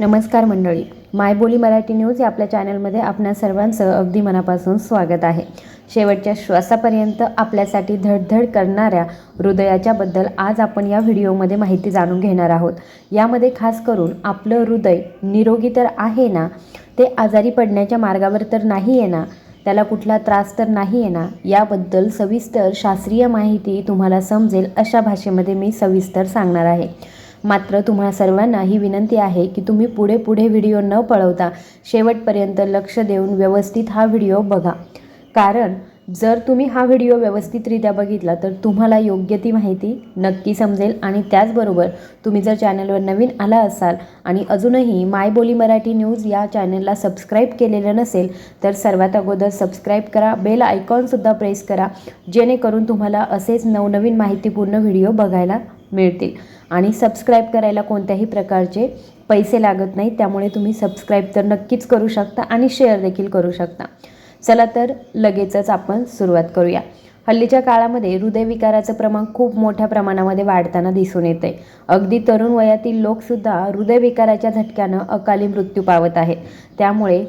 नमस्कार मंडळी. मायबोली मराठी न्यूज या आपल्या चॅनलमध्ये आपणा सर्वांचं अगदी मनापासून स्वागत आहे. शेवटच्या श्वासापर्यंत आपल्यासाठी धडधड करणाऱ्या हृदयाच्याबद्दल आज आपण या व्हिडिओमध्ये माहिती जाणून घेणार आहोत. यामध्ये खास करून आपलं हृदय निरोगी तर आहे ना? ते आजारी पडण्याच्या मार्गावर तर नाही आहे ना? त्याला कुठला त्रास तर नाही आहे ना? याबद्दल सविस्तर शास्त्रीय माहिती तुम्हाला समजेल अशा भाषेमध्ये मी सविस्तर सांगणार आहे. मात्र तुम्हा सर्वांना ही विनंती आहे की तुम्ही पुढे पुढे व्हिडिओ न पळवता शेवटपर्यंत लक्ष देऊन व्यवस्थित हा व्हिडिओ बघा. कारण जर तुम्ही हा व्हिडिओ व्यवस्थितरित्या बघितला तर तुम्हाला योग्य ती माहिती नक्की समजेल आणि त्याचबरोबर तुम्ही जर चॅनलवर नवीन आला असाल आणि अजूनही माय बोली मराठी न्यूज या चॅनलला सबस्क्राईब केलेलं नसेल तर सर्वात अगोदर सबस्क्राईब करा बेल आयकॉनसुद्धा प्रेस करा जेणेकरून तुम्हाला असेच नवनवीन माहितीपूर्ण व्हिडिओ बघायला मिळतील. आणि सबस्क्राईब करायला कोणत्याही प्रकारचे पैसे लागत नाही त्यामुळे तुम्ही सबस्क्राईब तर नक्कीच करू शकता आणि शेअर देखील करू शकता. चला तर लगेचच आपण सुरुवात करूया. हल्लीच्या काळामध्ये हृदयविकाराचं प्रमाण खूप मोठ्या प्रमाणामध्ये वाढताना दिसून येते अगदी तरुण वयातील लोकसुद्धा हृदयविकाराच्या झटक्यानं अकाली मृत्यू पावत आहेत त्यामुळे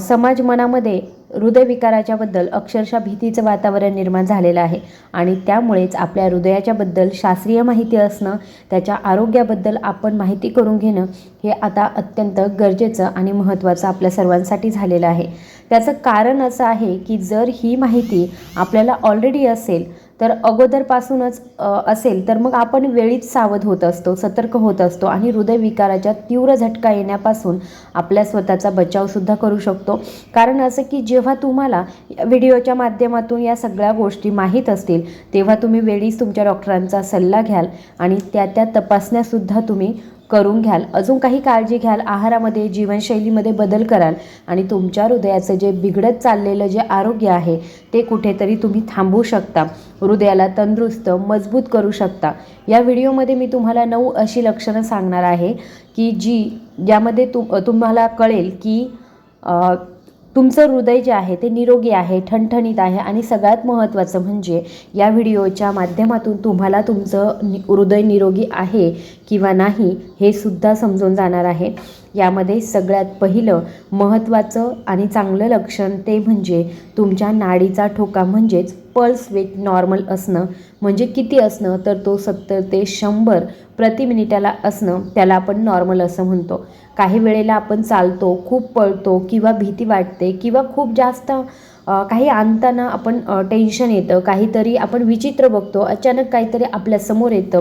समाज मनामध्ये हृदयविकाराच्याबद्दल अक्षरशः भीतीचं वातावरण निर्माण झालेलं आहे. आणि त्यामुळेच आपल्या हृदयाच्याबद्दल शास्त्रीय माहिती असणं त्याच्या आरोग्याबद्दल आपण माहिती करून घेणं हे आता अत्यंत गरजेचं आणि महत्त्वाचं आपल्या सर्वांसाठी झालेलं आहे. त्याचं कारण असं आहे की जर ही माहिती आपल्याला ऑलरेडी असेल तर अगोदरपासूनच असेल तर मग आपण वेळीच सावध होत असतो सतर्क होत असतो आणि हृदयविकाराच्या तीव्र झटका येण्यापासून आपल्या स्वतःचा बचावसुद्धा करू शकतो. कारण असं की जेव्हा तुम्हाला व्हिडिओच्या माध्यमातून या सगळ्या गोष्टी माहीत असतील तेव्हा तुम्ही वेळीच तुमच्या डॉक्टरांचा सल्ला घ्याल आणि त्या त्या तपासण्यासुद्धा तुम्ही करून घ्याल. अजून काही काळजी घ्याल. आहारामध्ये जीवनशैलीमध्ये बदल कराल आणि तुमच्या हृदयाचं जे बिघडत चाललेलं जे आरोग्य आहे ते कुठेतरी तुम्ही थांबवू शकता. हृदयाला तंदुरुस्त मजबूत करू शकता. या व्हिडिओमध्ये मी तुम्हाला नऊ अशी लक्षणं सांगणार आहे की जी ज्यामध्ये तु तुम्हाला कळेल की तुमचं हृदय जे आहे ते निरोगी आहे ठणठणीत आहे आणि सगळ्यात महत्त्वाचं म्हणजे या व्हिडिओच्या माध्यमातून तुम्हाला तुमचं नि हृदय निरोगी आहे किंवा नाही हे सुद्धा समजून जाणार आहे. यामध्ये सगळ्यात पहिलं महत्त्वाचं आणि चांगलं लक्षण ते म्हणजे तुमच्या नाडीचा ठोका म्हणजेच पल्स वेट नॉर्मल असणं. म्हणजे किती असणं? तर तो सत्तर ते शंभर प्रति मिनिटाला असणं त्याला आपण नॉर्मल असं म्हणतो. काही वेळेला आपण चालतो खूप पळतो किंवा भीती वाटते किंवा खूप जास्त काही आणताना आपण टेन्शन येतं. काहीतरी आपण विचित्र बघतो. अचानक काहीतरी आपल्यासमोर येतं.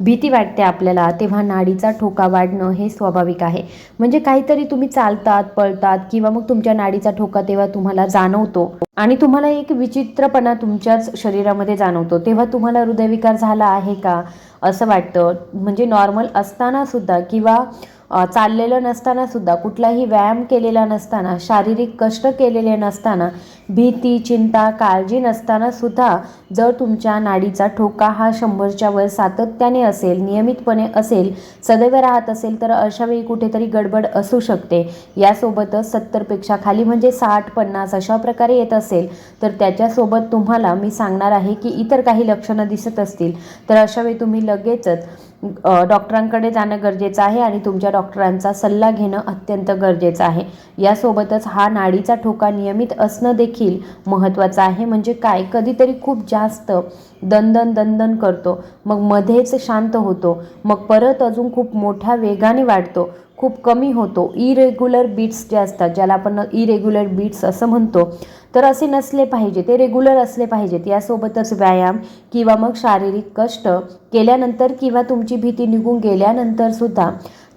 भीती वाटते आपल्याला. तेव्हा नाडीचा ठोका वाढणं हे स्वाभाविक आहे. म्हणजे काहीतरी तुम्ही चालतात पळतात किंवा मग तुमच्या नाडीचा ठोका तेव्हा तुम्हाला जाणवतो आणि तुम्हाला एक विचित्रपणा तुमच्याच शरीरामध्ये जाणवतो. तेव्हा तुम्हाला हृदयविकार झाला आहे का? असं वाटतं. म्हणजे नॉर्मल असताना सुद्धा किंवा चाललेलं नसताना सुद्धा कुठलाही व्यायाम केलेला नसताना शारीरिक कष्ट केलेले नसताना भीती चिंता काळजी नसताना सुद्धा जर तुमच्या नाडीचा ठोका हा शंभरच्या वर सातत्याने असेल नियमितपणे असेल सदैव राहत असेल तर अशावेळी कुठेतरी गडबड असू शकते. यासोबतच सत्तरपेक्षा खाली म्हणजे साठ पन्नास अशा प्रकारे येत असेल तर त्याच्यासोबत तुम्हाला मी सांगणार आहे की इतर काही लक्षणं दिसत असतील. तर अशावेळी तुम्ही लगेचच डॉक्टरांकडे जाणं गरजेचं आहे आणि तुमच्या डॉक्टरांचा सल्ला घेणं अत्यंत गरजेचं आहे. यासोबतच हा नाडीचा ठोका नियमित असणं देखील महत्त्वाचं आहे. म्हणजे काय? कधीतरी खूप जास्त दणदण दणदण करतो. मग मध्येच शांत होतो. मग परत अजून खूप मोठ्या वेगाने वाढतो. खूप कमी होतो. इरेग्युलर बीट्स जे असतात ज्याला आपण इरेग्युलर बीट्स असं म्हणतो तर असे नसले पाहिजे ते रेग्युलर असले पाहिजेत. यासोबतच व्यायाम किंवा मग शारीरिक कष्ट केल्यानंतर किंवा तुमची भीती निघून गेल्यानंतर सुद्धा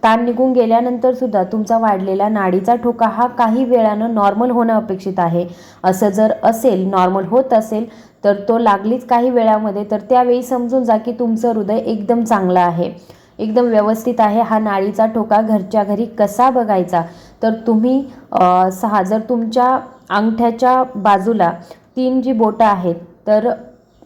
ताण निघून गेल्यानंतर सुद्धा तुमचा वाढलेला नाडीचा ठोका हा काही वेळानं नॉर्मल होणं अपेक्षित आहे. असं जर असेल नॉर्मल होत असेल तर तो लागलीच काही वेळामध्ये तर त्यावेळी समजून जा की तुमचं हृदय एकदम चांगलं आहे. एकदम व्यवस्थित आहे. हा नाळीचा ठोका घरच्या घरी कसा बघायचा? तर तुम्ही सहा जर तुमच्या अंगठ्याच्या बाजूला तीन जी बोटं आहेत तर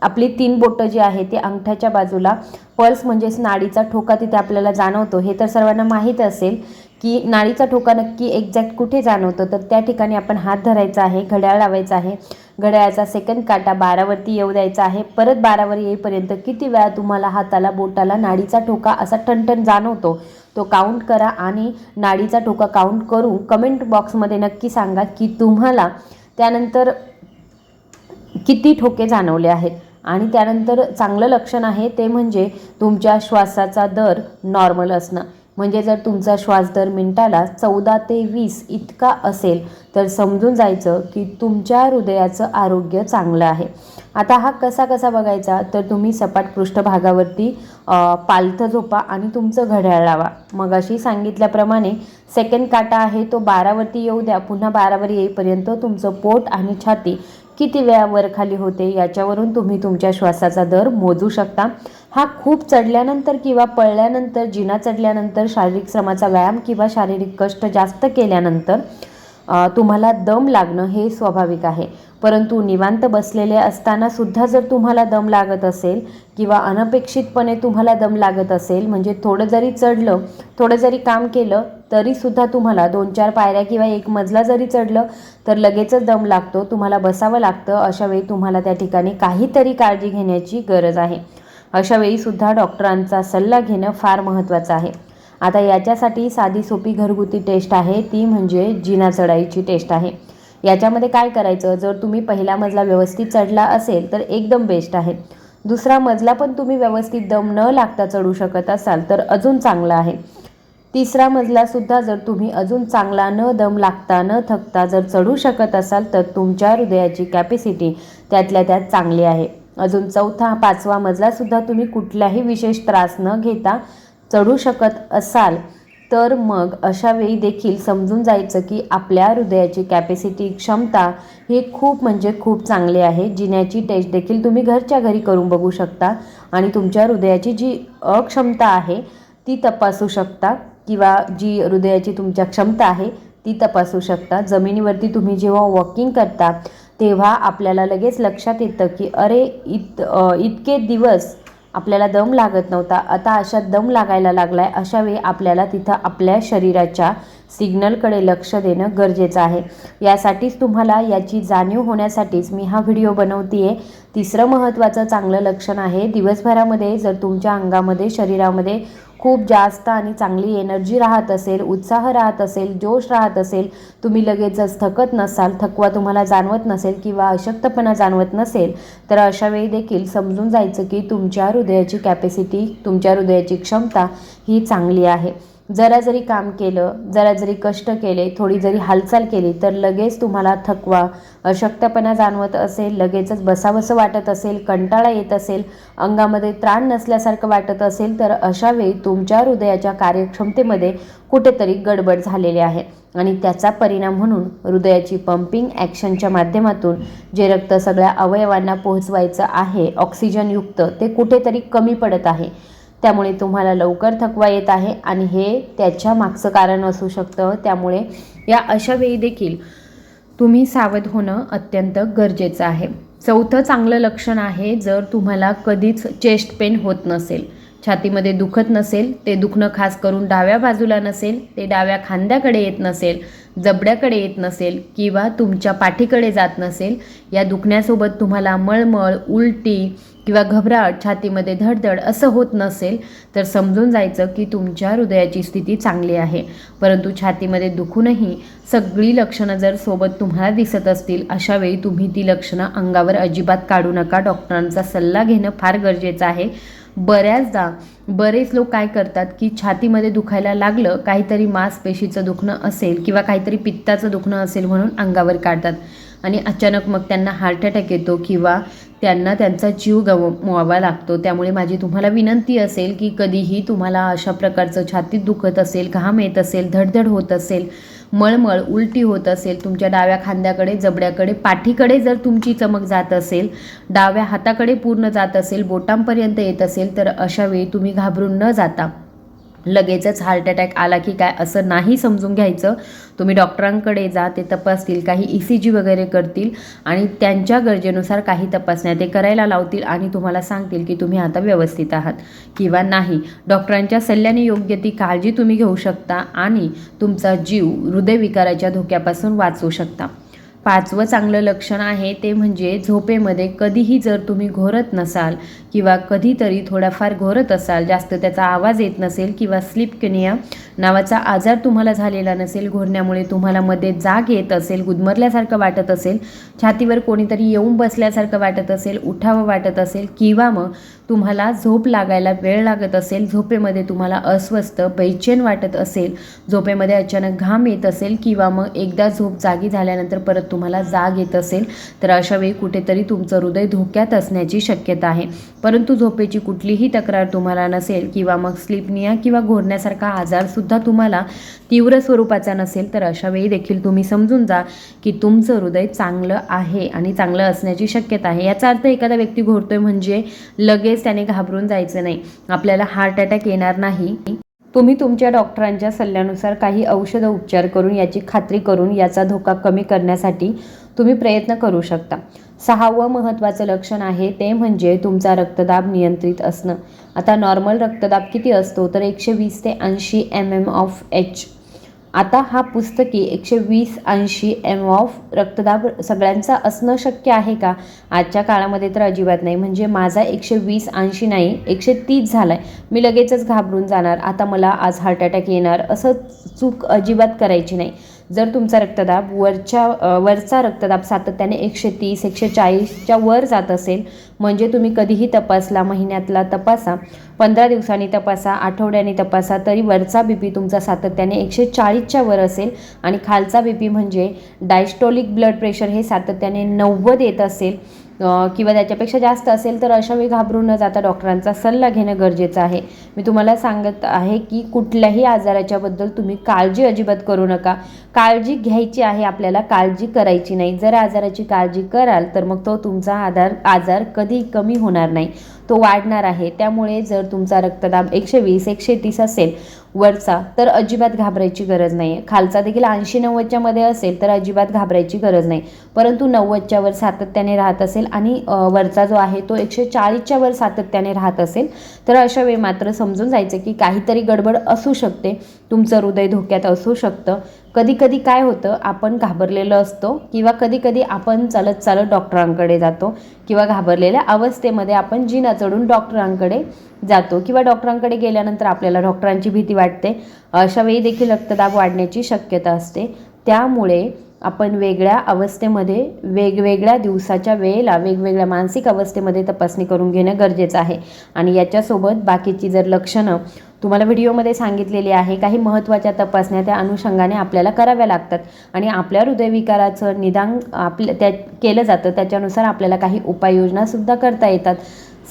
आपली तीन बोटं जी आहे ती अंगठ्याच्या बाजूला. पल्स म्हणजेच नाडीचा ठोका तिथे आपल्याला जाणवतो. हे तर सर्वांना माहीत असेल की नाडीचा ठोका नक्की एक्झॅक्ट कुठे जाणवतो तर त्या ठिकाणी आपण हात धरायचा आहे घड्याळ लावायचा आहे. घड्याळाचा सेकंड काटा बारावरती येऊ द्यायचा आहे. परत बारावर येईपर्यंत किती वेळा तुम्हाला हाताला बोटाला नाडीचा ठोका असा ठणठण जाणवतो? तो काउंट करा आणि नाडीचा ठोका काउंट करून कमेंट बॉक्समध्ये नक्की सांगा की तुम्हाला त्यानंतर किती ठोके जाणवले आहेत? आणि त्यानंतर चांगलं लक्षण आहे ते म्हणजे तुमच्या श्वासाचा दर नॉर्मल असणं. म्हणजे जर तुमचा श्वास दर मिनिटाला चौदा ते वीस इतका असेल तर समजून जायचं की तुमच्या हृदयाचं आरोग्य चांगलं आहे. आता हा कसा कसा बघायचा तर तुम्ही सपाट पृष्ठभागावरती पालथं झोपा आणि तुमचं घड्याळ लावा. मग अशी सांगितल्याप्रमाणे सेकंड काटा आहे तो बारावरती येऊ द्या. पुन्हा बारावर येईपर्यंत तुमचं पोट आणि छाती किती वेळा वर खाली होते याच्यावरून तुम्ही तुमच्या श्वासाचा दर मोजू शकता. हा खूप चढल्यानंतर किंवा पळल्यानंतर जिना चढल्यानंतर शारीरिक श्रमाचा व्यायाम किंवा शारीरिक कष्ट जास्त केल्यानंतर तुम्हाला दम लागणं हे स्वाभाविक आहे. परंतु निवांत बसलेले असताना सुद्धा जर तुम्हाला दम लागत असेल किंवा अनपेक्षितपणे तुम्हाला दम लागत असेल म्हणजे थोडं जरी चढलं थोडं जरी काम केलं तरीसुद्धा तुम्हाला दोन चार पायऱ्या किंवा एक मजला जरी चढलं तर लगेचच दम लागतो तुम्हाला बसावं लागतं. अशा वेळी तुम्हाला त्या ठिकाणी काहीतरी काळजी घेण्याची गरज आहे. अशावेळीसुद्धा डॉक्टरांचा सल्ला घेणं फार महत्त्वाचं आहे. आता याच्यासाठी साधी सोपी घरगुती टेस्ट आहे ती म्हणजे जिना चढाईची टेस्ट आहे. याच्यामध्ये काय करायचं जर तुम्ही पहिला मजला व्यवस्थित चढला असेल तर एकदम बेस्ट आहे. दुसरा मजला पण तुम्ही व्यवस्थित दम न लागता चढू शकत असाल तर अजून चांगला आहे. तिसरा मजलासुद्धा जर तुम्ही अजून चांगला न दम लागता न थकता जर चढू शकत असाल तर तुमच्या हृदयाची कॅपॅसिटी त्यातल्या त्यात चांगली आहे. अजून चौथा पाचवा मजलासुद्धा तुम्ही कुठलाही विशेष त्रास न घेता चढू शकत असाल तर मग अशा वेळी देखील समजून जायचं की आपल्या हृदयाची कॅपॅसिटी क्षमता हे खूप म्हणजे खूप चांगली आहे. जिन्याची टेस्ट देखील तुम्ही घरच्या घरी करून बघू शकता आणि तुमच्या हृदयाची जी अक्षमता आहे ती तपासू शकता किंवा जी हृदयाची तुमच्या क्षमता आहे ती तपासू शकता. जमिनीवरती तुम्ही जेव्हा वॉकिंग करता तेव्हा आपल्याला लगेच लक्षात येतं की अरे इत इतके दिवस आपल्याला दम लागत नव्हता. आता अशा दम लागायला लागलाय अशा वेळी आपल्याला तिथं आपल्या शरीराच्या सिग्नलकडे लक्ष देणं गरजेचं आहे. यासाठीच तुम्हाला याची जाणीव होण्यासाठीच मी हा व्हिडिओ बनवते आहे तिसरं महत्त्वाचं चांगलं लक्षण आहे दिवसभरामध्ये जर तुमच्या अंगामध्ये शरीरामध्ये खूप जास्त आणि चांगली एनर्जी राहत असेल उत्साह राहत असेल जोश राहत असेल तुम्ही लगेचच थकत नसाल थकवा तुम्हाला जाणवत नसेल किंवा अशक्तपणा जाणवत नसेल तर अशा वेळी देखील समजून जायचं की तुमच्या हृदयाची कॅपॅसिटी तुमच्या हृदयाची क्षमता ही चांगली आहे. जरा जरी काम केलं जरा जरी कष्ट केले थोडी जरी हालचाल केली तर लगेच तुम्हाला थकवा अशक्तपणा जाणवत असेल लगेचच बसावंसं वाटत असेल कंटाळा येत असेल अंगामध्ये त्राण नसल्यासारखं वाटत असेल तर अशा वेळी तुमच्या हृदयाच्या कार्यक्षमतेमध्ये कुठेतरी गडबड झालेली आहे. आणि त्याचा परिणाम म्हणून हृदयाची पंपिंग ॲक्शनच्या माध्यमातून जे रक्त सगळ्या अवयवांना पोहोचवायचं आहे ऑक्सिजनयुक्त ते कुठेतरी कमी पडत आहे. त्यामुळे तुम्हाला लवकर थकवा येत आहे आणि हे त्याच्या मागचं कारण असू शकतं. त्यामुळे या अशा वेळी देखील तुम्ही सावध होणं अत्यंत गरजेचं आहे. चौथं चांगलं लक्षण आहे जर तुम्हाला कधीच चेस्ट पेन होत नसेल छातीमध्ये दुखत नसेल ते दुखणं खास करून डाव्या बाजूला नसेल ते डाव्या खांद्याकडे येत नसेल जबड्याकडे येत नसेल किंवा तुमच्या पाठीकडे जात नसेल या दुखण्यासोबत तुम्हाला मळमळ उलटी किंवा घबराट छातीमध्ये धडधड असं होत नसेल तर समजून जायचं की तुमच्या हृदयाची स्थिती चांगली आहे. परंतु छातीमध्ये दुखूनही सगळी लक्षणं जर सोबत तुम्हाला दिसत असतील अशा वेळी तुम्ही ती लक्षणं अंगावर अजिबात काढू नका. डॉक्टरांचा सल्ला घेणं फार गरजेचं आहे. बऱ्याचदा बरेच लोक काय करतात की छातीमध्ये दुखायला लागलं काहीतरी मांसपेशीचं दुखणं असेल किंवा काहीतरी पित्ताचं दुखणं असेल म्हणून अंगावर काढतात. आणि अचानक मग त्यांना हार्ट अटॅक येतो किंवा त्यांना त्यांचा जीव गमवावा लागतो. त्यामुळे माझी तुम्हाला विनंती असेल की कधीही तुम्हाला अशा प्रकारचं छातीत दुखत असेल घाम येत असेल धडधड होत असेल मळमळ उलटी होत असेल तुमच्या डाव्या खांद्याकडे जबड्याकडे पाठीकडे जर तुमची चमक जात असेल डाव्या हाताकडे पूर्ण जात असेल बोटांपर्यंत येत असेल तर अशा वेळी तुम्ही घाबरून न जाता. लगेचच हार्ट अटॅक आला की काय असं नाही समजून घ्यायचं. तुम्ही डॉक्टरांकडे जा ते तपासतील काही ई सी जी वगैरे करतील आणि त्यांच्या गरजेनुसार काही तपासण्या ते करायला लावतील आणि तुम्हाला सांगतील की तुम्ही आता व्यवस्थित आहात किंवा नाही. डॉक्टरांच्या सल्ल्याने योग्य ती काळजी तुम्ही घेऊ शकता आणि तुमचा जीव हृदयविकाराच्या धोक्यापासून वाचवू शकता. पाचवं चांगलं लक्षण आहे ते म्हणजे झोपेमध्ये कधीही जर तुम्ही घोरत नसाल किंवा कधीतरी थोडाफार घोरत असाल जास्त त्याचा आवाज येत नसेल किंवा स्लिप किनिया नावाचा आजार तुम्हाला झालेला नसेल घोरण्यामुळे तुम्हाला मध्ये जाग येत असेल गुदमरल्यासारखं वाटत असेल छातीवर कोणीतरी येऊन बसल्यासारखं वाटत असेल उठावं वाटत असेल किंवा मग तुम्हाला झोप लागायला वेळ लागत असेल झोपेमध्ये तुम्हाला अस्वस्थ बैचेन वाटत असेल झोपेमध्ये अचानक घाम येत असेल किंवा मग एकदा झोप जागी झाल्यानंतर परत तुम्हाला जाग येत असेल तर अशा वेळी कुठेतरी तुमचं हृदय धोक्यात असण्याची शक्यता आहे. परंतु झोपेची कुठलीही तक्रार तुम्हाला नसेल किंवा मग स्लिपनिया किंवा घोरण्यासारखा आजारसुद्धा तुम्हाला तीव्र स्वरूपाचा नसेल तर अशा वेळी देखील तुम्ही समजून जा की तुमचं हृदय चांगलं आहे आणि चांगलं असण्याची शक्यता आहे. याचा अर्थ एखादा व्यक्ती घोरतोय म्हणजे लगेच त्याने घाबरून जायचं नाही. आपल्याला हार्ट अटॅक येणार नाही. तुम्ही तुमच्या डॉक्टरांच्या सल्ल्यानुसार काही औषध उपचार करून याची खात्री करून याचा धोका कमी करण्यासाठी तुम्ही प्रयत्न करू शकता. सहावं महत्त्वाचं लक्षण आहे ते म्हणजे तुमचा रक्तदाब नियंत्रित असणं. आता नॉर्मल रक्तदाब किती असतो? तर एकशे वीस ते ऐंशी एम एम ऑफ एच आता हा पुस्तकी एकशे वीस ऐंशी एम ऑफ रक्तदाब सगळ्यांचा असणं शक्य आहे का? आजच्या काळामध्ये तर अजिबात नाही. म्हणजे माझा एकशे वीस ऐंशी नाही एकशे तीस झाला आहे मी लगेचच घाबरून जाणार. आता मला आज हार्ट अटॅक येणार. असं चूक अजिबात करायची नाही. जर तुमचा रक्तदाब वरच्या वरचा रक्तदाब सातत्याने एकशे तीस एकशे चाळीसच्या वर जात असेल म्हणजे तुम्ही कधीही तपासला महिन्यातला तपासा पंधरा दिवसांनी तपासा आठवड्याने तपासा तरी वरचा बी पी तुमचा सातत्याने एकशे चाळीसच्या वर असेल. आणि खालचा बी पी म्हणजे डायस्टोलिक ब्लड प्रेशर हे सातत्याने नव्वद येत असेल. किंवा त्याच्यापेक्षा जास्त असेल तर अशा वेळी घाबरून न जाता डॉक्टरांचा सल्ला घेणं गरजेचं आहे. मी तुम्हाला सांगत आहे की कुठल्याही आजाराच्याबद्दल तुम्ही काळजी अजिबात करू नका. काळजी घ्यायची आहे आपल्याला काळजी करायची नाही. जर आजाराची काळजी कराल तर मग तो तुमचा आधार आजार कधी कमी होणार नाही. तो वाढणार आहे. त्यामुळे जर तुमचा रक्तदाब एकशे वीस एकशे तीस असेल वरचा तर अजिबात घाबरायची गरज नाही आहे खालचा देखील ऐंशी नव्वदच्या मध्ये असेल तर अजिबात घाबरायची गरज नाही. परंतु नव्वदच्या वर सातत्याने राहत असेल आणि वरचा जो आहे तो एकशे चाळीसच्या वर सातत्याने राहत असेल. तर अशा वेळी मात्र समजून जायचं की काहीतरी गडबड असू शकते. तुमचं हृदय धोक्यात असू शकतं. कधी कधी काय होतं आपण घाबरलेलं असतो किंवा कधी कधी आपण चालत चालत डॉक्टरांकडे जातो किंवा घाबरलेल्या अवस्थेमध्ये आपण जिना चढून डॉक्टरांकडे जातो किंवा डॉक्टरांकडे गेल्यानंतर आपल्याला डॉक्टरांची भीती वाटते. अशा वेळी देखील रक्तदाब वाढण्याची शक्यता असते. त्यामुळे आपण वेगळ्या अवस्थेमध्ये वेगवेगळ्या दिवसाच्या वेळेला वेगवेगळ्या मानसिक अवस्थेमध्ये तपासणी करून घेणं गरजेचं आहे. आणि याच्यासोबत बाकीची जर लक्षणं तुम्हाला व्हिडिओमध्ये सांगितलेली आहे काही महत्त्वाच्या तपासण्या त्या अनुषंगाने आपल्याला कराव्या लागतात. आणि आपल्या हृदयविकाराचं निदान आपल्या त्या केलं जातं त्याच्यानुसार आपल्याला काही उपाययोजनासुद्धा करता येतात.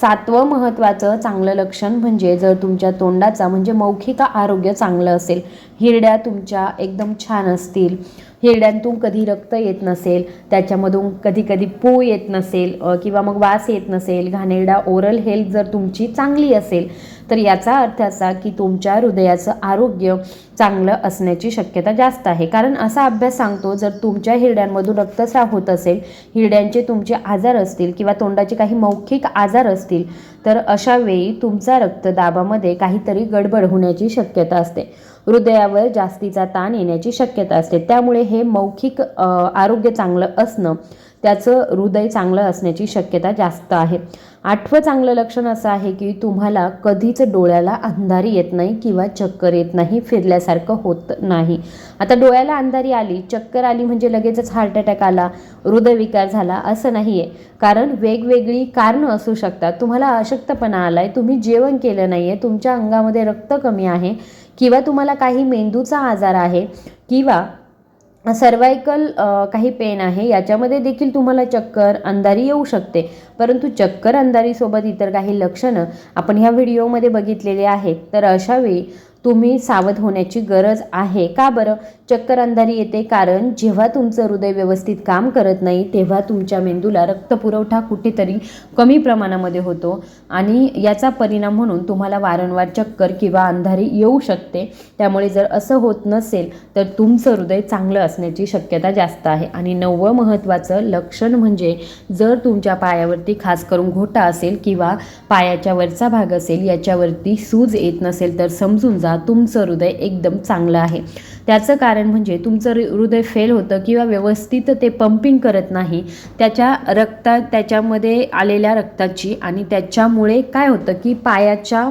सातवं महत्त्वाचं चांगलं लक्षण म्हणजे जर तुमच्या तोंडाचा म्हणजे मौखिक आरोग्य चांगलं असेल हिरड्या तुमच्या एकदम छान असतील हिरड्यांतून कधी रक्त येत नसेल त्याच्यामधून कधी कधी पू येत नसेल किंवा मग वास येत नसेल घाणेरडा ओरल हेल्थ जर तुमची चांगली असेल तर याचा अर्थ असा की तुमच्या हृदयाचं आरोग्य चांगलं असण्याची शक्यता जास्त आहे. कारण असा अभ्यास सांगतो जर तुमच्या हिरड्यांमधून रक्तस्राव होत असेल हिरड्यांचे तुमचे आजार असतील किंवा तोंडाचे काही मौखिक आजार असतील तर अशा वेळी तुमचा रक्तदाबामध्ये काहीतरी गडबड होण्याची शक्यता असते. हृदयावर जास्तीचा ताण येण्याची शक्यता असते. त्यामुळे हे मौखिक आरोग्य चांगलं असणं त्याचं हृदय चांगलं असण्याची शक्यता जास्त आहे. आठवं चांगलं लक्षण असं आहे की तुम्हाला कधीच डोळ्याला अंधारी येत नाही किंवा चक्कर येत नाही फिरल्यासारखं होत नाही. आता डोळ्याला अंधारी आली चक्कर आली म्हणजे लगेचच हार्ट अटॅक आला हृदयविकार झाला असं नाही आहे कारण वेगवेगळी कारणं असू शकतात. तुम्हाला अशक्तपणा आला आहे तुम्ही जेवण केलं नाही आहे तुमच्या अंगामध्ये रक्त कमी आहे किंवा तुम्हाला काही मेंदूचा आजार आहे किंवा सर्वायकल काही पेन आहे याच्यामध्ये देखील तुम्हाला चक्कर अंधारी येऊ शकते. परंतु चक्कर अंधारीसोबत इतर काही लक्षणं आपण ह्या व्हिडिओमध्ये बघितलेले आहेत. तर अशावेळी तुम्ही सावध होण्याची गरज आहे. का बरं? चक्कर अंधारी येते कारण जेव्हा तुमचं हृदय व्यवस्थित काम करत नाही तेव्हा तुमच्या मेंदूला रक्तपुरवठा कुठेतरी कमी प्रमाणामध्ये होतो आणि याचा परिणाम म्हणून तुम्हाला वारंवार चक्कर किंवा अंधारी येऊ शकते. त्यामुळे जर असं होत नसेल तर तुमचं हृदय चांगलं असण्याची शक्यता जास्त आहे. आणि नववं महत्त्वाचं लक्षण म्हणजे जर तुमच्या पायावरती खास करून घोटा असेल किंवा पायाच्या वरचा भाग असेल याच्यावरती सूज येत नसेल तर समजून जा. तुमचं हृदय एकदम चांगलं आहे. त्याचं कारण म्हणजे तुमचं हृदय फेल होतं किंवा व्यवस्थित ते पंपिंग करत नाही त्याच्या रक्ता त्याच्यामध्ये आलेल्या रक्ताची आणि त्याच्यामुळे काय होतं की पायाच्या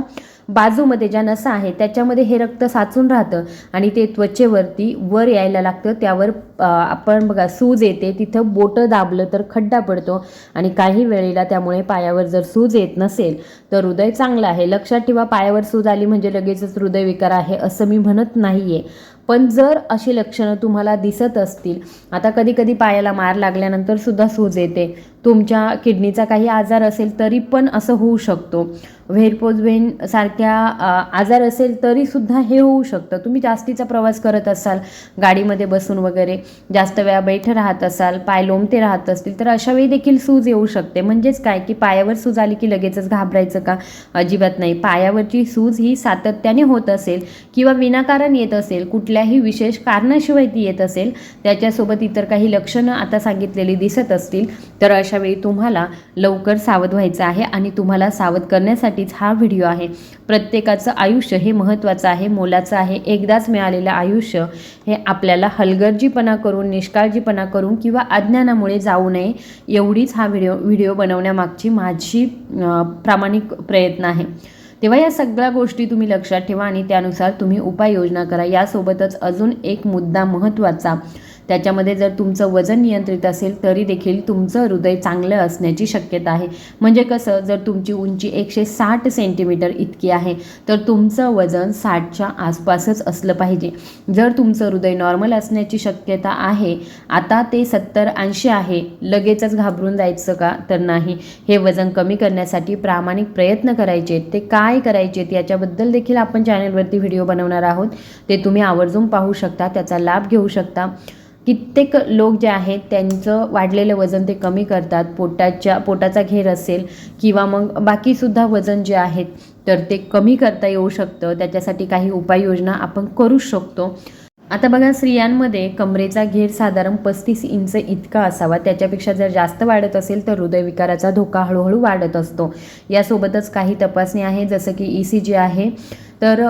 बाजूमध्ये ज्या नसा आहे त्याच्यामध्ये हे रक्त साचून राहतं आणि ते त्वचेवरती वर यायला लागतं. त्यावर आपण बघा सूज येते तिथं बोटं दाबलं तर खड्डा पडतो आणि काही वेळेला त्यामुळे पायावर जर सूज येत नसेल तर हृदय चांगलं आहे. लक्षात ठेवा पायावर सूज आली म्हणजे लगेचच हृदयविकार आहे असं मी म्हणत नाही आहे पण जर अशी लक्षणं तुम्हाला दिसत असतील आता कधी कधी पायाला मार लागल्यानंतर सुद्धा सूज येते. तुमच्या किडनीचा काही आजार असेल तरी पण असं होऊ शकतो. व्हेरपोजवेन सारख्या आजार असेल तरीसुद्धा हे होऊ शकतं. तुम्ही जास्तीचा प्रवास करत असाल गाडीमध्ये बसून वगैरे जास्त वेळा बैठ राहत असाल पाय लोंबते राहत असतील तर अशा वेळी देखील सूज येऊ शकते. म्हणजेच काय की पायावर सूज आली की लगेचच घाबरायचं का? अजिबात नाही. पायावरची सूज ही सातत्याने होत असेल किंवा विनाकारण येत असेल कुठल्याही विशेष कारणाशिवाय ती येत असेल त्याच्यासोबत इतर काही लक्षणं आता सांगितलेली दिसत असतील तर अशावेळी तुम्हाला लवकर सावध व्हायचं आहे आणि तुम्हाला सावध करण्यासाठी करण्यासाठीच हा व्हिडिओ आहे. प्रत्येकाचं आयुष्य हे महत्त्वाचं आहे मोलाचं आहे. एकदाच मिळालेलं आयुष्य हे आपल्याला हलगर्जीपणा करून निष्काळजीपणा करून किंवा अज्ञानामुळे जाऊ नये एवढीच हा व्हिडिओ व्हिडिओ बनवण्यामागची माझी प्रामाणिक प्रयत्न आहे. तेव्हा या सगळ्या गोष्टी तुम्ही लक्षात ठेवा आणि त्यानुसार तुम्ही उपाययोजना करा. यासोबतच अजून एक मुद्दा महत्त्वाचा. त्याच्यामध्ये जर तुमचं वजन नियंत्रित असेल तरी देखील तुमचं हृदय चांगलं असण्याची शक्यता आहे. म्हणजे कसं जर तुमची उंची एकशे साठ सेंटीमीटर इतकी आहे तर तुमचं वजन साठच्या आसपासच असलं पाहिजे. जर तुमचं हृदय नॉर्मल असण्याची शक्यता आहे आता ते सत्तर ऐंशी आहे लगेचच घाबरून जायचं का? तर नाही. हे वजन कमी करण्यासाठी प्रामाणिक प्रयत्न करायचे ते काय करायचे याच्याबद्दल देखील आपण चॅनलवरती व्हिडिओ बनवणार आहोत. ते तुम्ही आवर्जून पाहू शकता त्याचा लाभ घेऊ शकता. कित्येक लोक जे आहेत त्यांचं वाढलेलं वजन ते कमी करतात. पोटाच्या पोटाचा घेर असेल किंवा मग बाकीसुद्धा वजन जे आहेत तर ते कमी करता येऊ शकतं. त्याच्यासाठी काही उपाययोजना आपण करू शकतो. आता बघा स्त्रियांमध्ये कमरेचा घेर साधारण पस्तीस इंच इतका असावा. त्याच्यापेक्षा जर जास्त वाढत असेल तर हृदयविकाराचा धोका हळूहळू वाढत असतो. यासोबतच काही तपासणी आहे जसं की ई सी जी आहे. तर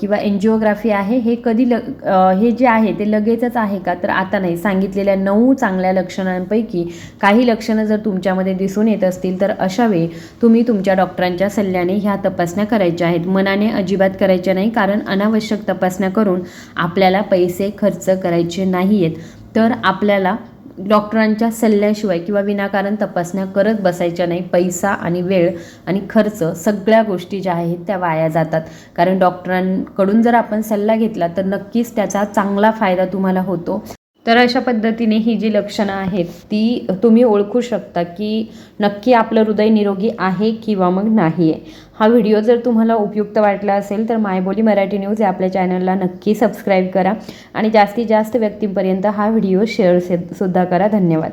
किंवा एन्जिओग्राफी आहे हे कधी ल हे जे आहे ते लगेचच आहे का? तर आता नाही. सांगितलेल्या नऊ चांगल्या लक्षणांपैकी काही लक्षणं जर तुमच्यामध्ये दिसून येत असतील तर अशावेळी तुम्ही तुमच्या डॉक्टरांच्या सल्ल्याने ह्या तपासण्या करायच्या आहेत. मनाने अजिबात करायच्या नाही कारण अनावश्यक तपासण्या करून आपल्याला पैसे खर्च करायचे नाही आहेत तर आपल्याला डॉक्टरांच्या सल्ल्याशिवाय किंवा विनाकारण तपासण्या करत बसायच्या नाही पैसा आणि वेळ आणि खर्च सगळ्या गोष्टी ज्या आहेत त्या वाया जातात. कारण डॉक्टरांकडून जर आपण सल्ला घेतला तर नक्कीच त्याचा चांगला फायदा तुम्हाला होतो. तर अशा पद्धतीने ही जी लक्षणं आहेत ती तुम्ही ओळखू शकता की नक्की आपलं हृदय निरोगी आहे किंवा मग नाही आहे हा व्हिडिओ जर तुम्हाला उपयुक्त वाटला असेल तर मायबोली मराठी न्यूज या आपल्या चॅनलला नक्की सबस्क्राईब करा आणि जास्तीत जास्त व्यक्तींपर्यंत हा व्हिडिओ शेअर सुद्धा करा. धन्यवाद.